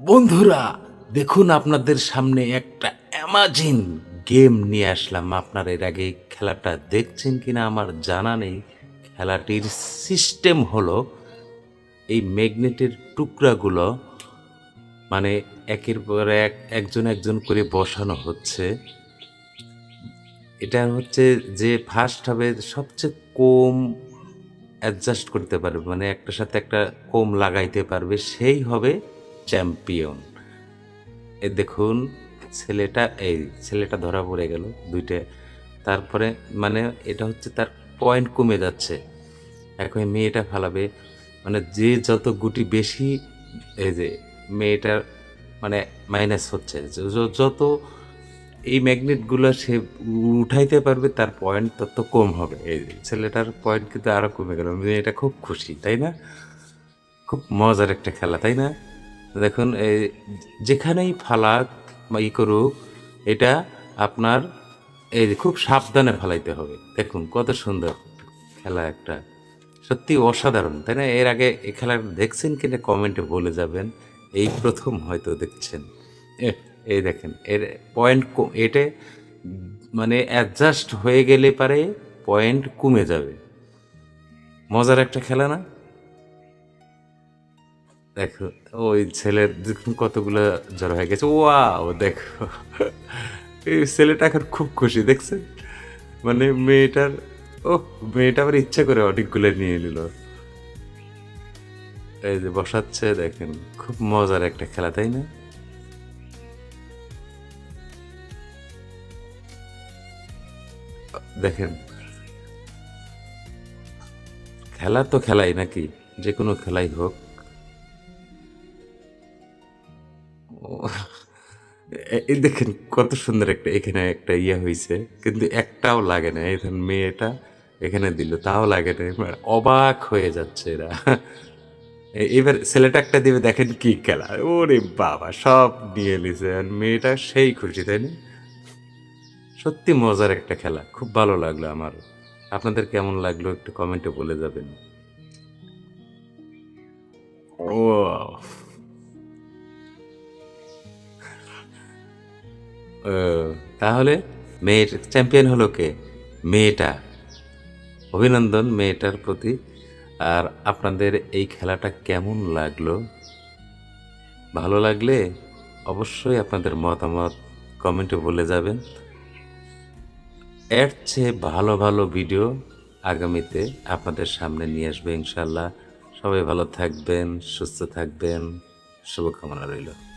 বন্ধুরা, দেখুন আপনাদের সামনে একটা অ্যামাজিন গেম নিয়ে আসলাম। আপনার এর আগে খেলাটা দেখছেন কিনা আমার জানা নেই। খেলাটির সিস্টেম হলো এই ম্যাগনেটের টুকরাগুলো মানে একের পর এক, একজন একজন করে বসানো হচ্ছে। এটা হচ্ছে যে ফার্স্ট হবে সবচেয়ে কম অ্যাডজাস্ট করতে পারবে মানে একটার সাথে একটা কম লাগাইতে পারবে, সেই হবে চ্যাম্পিয়ন। এ দেখুন, ছেলেটা, এই ছেলেটা ধরা পড়ে গেল দুইটা। তারপরে মানে এটা হচ্ছে তার পয়েন্ট কমে যাচ্ছে। এখন মেয়েটা ফালাবে। মানে যে যত গুটি বেশি, এই যে মেয়েটার মানে মাইনাস হচ্ছে। যত এই ম্যাগনেটগুলো সে উঠাইতে পারবে, তার পয়েন্ট তত কম হবে। এই ছেলেটার পয়েন্ট কিন্তু আরও কমে গেল। মেয়েটা খুব খুশি, তাই না? খুব মজার একটা খেলা, তাই না? দেখুন, এই যেখানেই ফালাক বা ই করুক, এটা আপনার, এই খুব সাবধানে ফালাইতে হবে। দেখুন, কত সুন্দর খেলা একটা। সত্যি অসাধারণ, তাই না? এর আগে এই খেলা দেখছেন কিনা কমেন্টে বলে যাবেন। এই প্রথম হয়তো দেখছেন। এই দেখেন, এর পয়েন্ট এটা মানে অ্যাডজাস্ট হয়ে গেলে পারে, পয়েন্ট কমে যাবে। মজার একটা খেলা না? দেখো, ওই ছেলের কতগুলো জ্বর হয়ে গেছে। ওয়াও, দেখো। এই ছেলেটা এখন খুব খুশি, দেখছেন? মানে মেয়েটার ও মেয়েটা আবার ইচ্ছা করে অনেকগুলো নিয়ে নিল। এই যে বসাচ্ছে, দেখেন, খুব মজার একটা খেলা, তাই না? দেখেন, খেলা তো খেলাই নাকি, যে কোনো খেলাই হোক। এই দেখেন কত সুন্দর একটা এখানে একটা ইয়ে হয়েছে কিন্তু একটাও লাগে না। এখানে মেয়েটা এখানে দিল তাও লাগে না। এবার অবাক হয়ে যাচ্ছে এরা। এবার ছেলেটা একটা দিবে দেখেন কি খেলা। ওরে বাবা সব নিয়ে নিছে। আর মেয়েটা সেই খুশি তাই না? সত্যি মজার একটা খেলা খুব ভালো লাগল আমার। আপনাদের কেমন লাগল একটু কমেন্টে বলে যাবেন। ও, তাহলে মেয়ের চ্যাম্পিয়ন হলো কে? মেয়েটা। অভিনন্দন মেয়েটার প্রতি। আর আপনাদের এই খেলাটা কেমন লাগল? ভালো লাগলে অবশ্যই আপনাদের মতামত কমেন্টে বলে যাবেন। এর চেয়ে ভালো ভালো ভিডিও আগামীতে আপনাদের সামনে নিয়ে আসবে ইনশাল্লাহ সবাই ভালো থাকবেন, সুস্থ থাকবেন। শুভকামনা রইল।